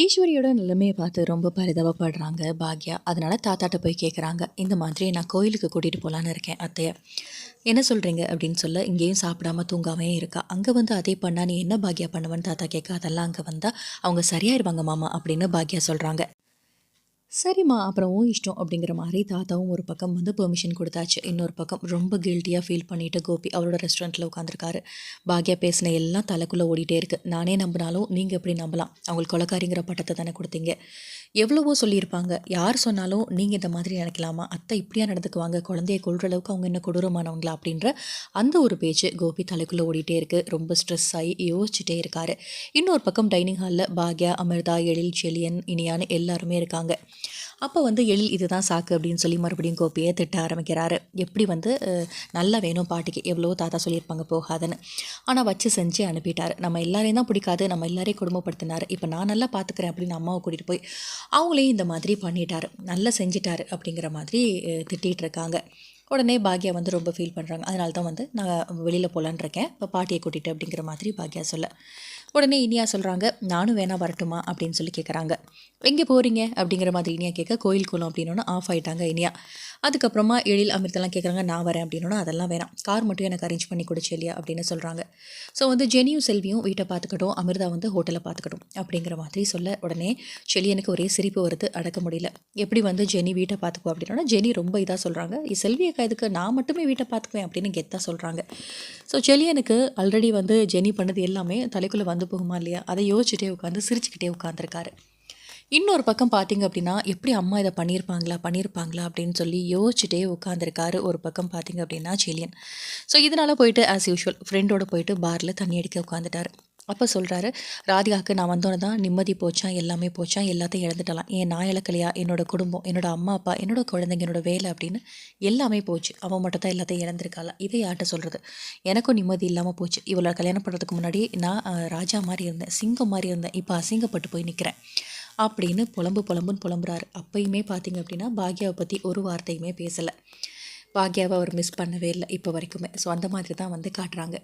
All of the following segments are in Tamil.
ஈஸ்வரியோட நிலைமையை பார்த்து ரொம்ப பரிதாபப்படுறாங்க பாக்யா. அதனால் தாத்தாட்ட போய் கேட்குறாங்க இந்த மாதிரி நான் கோயிலுக்கு கூட்டிகிட்டு போகலான்னு இருக்கேன் அத்தையை. என்ன சொல்கிறீங்க அப்படின்னு சொல்ல இங்கேயும் சாப்பிடாம தூங்காமே இருக்கா. அங்கே வந்து அதே பண்ணா நீ என்ன பாக்யா பண்ணுவேன்னு? தாத்தா கேட்க அதெல்லாம் அங்கே வந்தால் அவங்க சரியாயிருவாங்க மாமா அப்படின்னு பாக்யா சொல்கிறாங்க சரிம்மா அப்புறம் இஷ்டம் அப்படிங்கிற மாதிரி தாத்தாவும் ஒரு பக்கம் வந்து பெர்மிஷன் கொடுத்தாச்சு. இன்னொரு பக்கம் ரொம்ப கில்ட்டியாக ஃபீல் பண்ணிட்டு கோபி அவரோட ரெஸ்டாரண்ட்டில் உட்காந்துருக்காரு பாக்யா பேசின எல்லாம் தலைக்குள்ளே ஓடிட்டே இருக்குது நானே நம்பினாலும் நீங்கள் எப்படி நம்பலாம்? அவங்களுக்கு கொலக்காரிங்கிற பட்டத்தை தானே கொடுத்தீங்க. எவ்வளவோ சொல்லியிருப்பாங்க. யார் சொன்னாலும் நீங்கள் இந்த மாதிரி நினைக்கலாமா? அத்தை இப்படியா நடந்துக்குவாங்க? குழந்தைய கொள்கிற அளவுக்கு அவங்க என்ன கொடூரமானவங்களா? அப்படின்ற அந்த ஒரு பேச்சு கோபி தலைக்குள்ளே ஓடிட்டே இருக்குது ரொம்ப ஸ்ட்ரெஸ் ஆகி யோசிச்சுட்டே இருக்காரு. இன்னொரு பக்கம் டைனிங் ஹாலில் பாக்யா அமிர்தா எழில் செலியன் இனியான்னு எல்லாருமே இருக்காங்க. அப்போ வந்து எழில் இதுதான் சாக்கு அப்படின்னு சொல்லி மறுபடியும் கோபியை திட்ட ஆரம்பிக்கிறாரு. எப்படி வந்து நல்லா வேணும் பாட்டிக்கு. எவ்வளோ தாத்தா சொல்லியிருப்பாங்க போகாதுன்னு. ஆனால் வச்சு செஞ்சு அனுப்பிட்டார். நம்ம எல்லாரையும் தான் பிடிக்காது. நம்ம எல்லாரையும் குடும்பப்படுத்தினார் இப்போ நான் நல்லா பார்த்துக்கிறேன் அப்படின்னு அம்மாவை கூட்டிகிட்டு போய் அவங்களையும் இந்த மாதிரி பண்ணிட்டார். நல்லா செஞ்சிட்டாரு அப்படிங்கிற மாதிரி திட்டிகிட்டு இருக்காங்க உடனே பாக்யா வந்து ரொம்ப ஃபீல் பண்ணுறாங்க அதனால தான் வந்து நான் வெளியில் போகலான் இருக்கேன் இப்போ பாட்டியை கூட்டிகிட்டு அப்படிங்கிற மாதிரி பாக்யா சொல்ல. உடனே இனியா சொல்கிறாங்க நானும் வேணா வரட்டுமா? அப்படின்னு சொல்லி கேட்குறாங்க எங்கே போகிறீங்க அப்படிங்கிற மாதிரி இனியா கேட்க கோயில் குளம் அப்படின்னோன்னு ஆஃப் ஆகிட்டாங்க இனியா. அதுக்கப்புறமா எழில் அமிர்தெல்லாம் கேட்குறாங்க நான் வரேன் அப்படின்னா அதெல்லாம் வேணாம். கார் மட்டும் எனக்கு அரேஞ்ச் பண்ணி கொடுச்சு இல்லையா அப்படின்னு சொல்கிறாங்க ஸோ வந்து ஜெனியும் செல்வியும் வீட்டை பார்த்துக்கட்டும் அமிர்தா வந்து ஹோட்டலை பார்த்துக்கட்டும் அப்படிங்கிற மாதிரி சொல்ல உடனே செலியனுக்கு ஒரே சிரிப்பு வருது அடக்க முடியல. எப்படி வந்து ஜெனி வீட்டை பார்த்துக்குவோம் அப்படின்னா ஜெனி ரொம்ப இதாக சொல்கிறாங்க செல்வியை அக்கா இதுக்கு நான் மட்டுமே வீட்டை பார்த்துக்குவேன் அப்படின்னு கெத்தாக சொல்கிறாங்க ஸோ செலியனுக்கு ஆல்ரெடி வந்து ஜெனி பண்ணது எல்லாமே தலைக்குள்ளே வந்து போகுமா இல்லையா? அதை யோசிச்சுட்டே உட்காந்து சிரிச்சுக்கிட்டே உட்காந்துருக்காரு இன்னொரு பக்கம் பார்த்தீங்க அப்படின்னா எப்படி அம்மா இதை பண்ணியிருப்பாங்களா பண்ணியிருப்பாங்களா அப்படின்னு சொல்லி யோசிச்சுட்டே உட்காந்துருக்காரு ஒரு பக்கம் பார்த்தீங்க அப்படின்னா செலியன். ஸோ இதனால் போயிட்டு ஆஸ் யூஷுவல் ஃப்ரெண்டோட போயிட்டு பாரில் தண்ணி அடிக்க உட்காந்துட்டார் அப்போ சொல்கிறாரு ராதிகாவுக்கு நான் வந்தோன்னே தான் நிம்மதி போச்சான் எல்லாமே போச்சான் எல்லாத்தையும் இழந்துட்டலாம். ஏன் நான் இழக்கலையா என்னோடய குடும்பம் என்னோட அம்மா அப்பா என்னோட குழந்தைங்க என்னோட வேலை அப்படின்னு எல்லாமே போச்சு. அவன் மட்டும் தான் எல்லாத்தையும் இழந்திருக்காளா? இதை யார்கிட்ட சொல்கிறது எனக்கும் நிம்மதி இல்லாமல் போச்சு. இவ்வளோ கல்யாணம் பண்ணுறதுக்கு முன்னாடி நான் ராஜா மாதிரி இருந்தேன் சிங்கம் மாதிரி இருந்தேன். இப்போ அசிங்கப்பட்டு போய் நிற்கிறேன் அப்படின்னு புலம்பு புலம்புன்னு புலம்புறாரு. அப்பயுமே பார்த்தீங்க அப்படின்னா பாக்யாவை பற்றி ஒரு வார்த்தையுமே பேசலை. பாக்யாவை அவர் மிஸ் பண்ணவே இல்லை இப்போ வரைக்குமே. ஸோ அந்த மாதிரி தான் வந்து காட்டுறாங்க.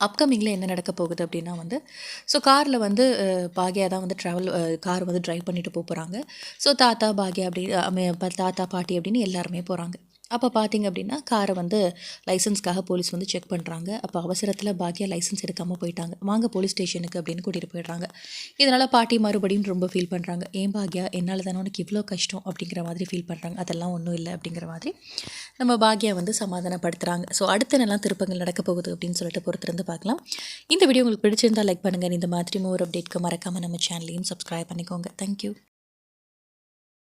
அப்கமிங்கில் என்ன நடக்க போகுது அப்படின்னா வந்து ஸோ காரில் வந்து பாக்யா தான் வந்து ட்ராவல் கார் வந்து ட்ரைவ் பண்ணிட்டு போகிறாங்க ஸோ தாத்தா பாக்யா அப்படி தாத்தா பாட்டி அப்படின்னு எல்லாருமே போகிறாங்க அப்போ பார்த்தீங்க அப்படின்னா காரை வந்து லைசன்ஸ்க்காக போலீஸ் வந்து செக் பண்ணுறாங்க அப்போ அவசரத்தில் பாக்கியா லைசன்ஸ் எடுக்காமல் போயிட்டாங்க. வாங்க போலீஸ் ஸ்டேஷனுக்கு அப்படின்னு கூட்டிகிட்டு போயிடுறாங்க. இதனால் பாட்டி மறுபடியும் ரொம்ப ஃபீல் பண்ணுறாங்க ஏன் பாக்யா என்னால் தானே உனக்கு இவ்வளோ கஷ்டம் அப்படிங்கிற மாதிரி ஃபீல் பண்ணுறாங்க அதெல்லாம் ஒன்றும் இல்லை அப்படிங்கிற மாதிரி நம்ம பாக்யா வந்து சமாதானப்படுத்துகிறாங்க ஸோ அடுத்த நல்லா திருப்பங்கள் நடக்க போகுது அப்படின்னு சொல்லிட்டு பொறுத்திருந்து பார்க்கலாம் இந்த வீடியோ உங்களுக்கு பிடிச்சிருந்தால் லைக் பண்ணுங்கள் இந்த மாதிரி ஒரு அப்டேட்க்கு மறக்காமல் நம்ம சேனலையும் சப்ஸ்கிரைப் பண்ணிக்கோங்க. தேங்க்யூ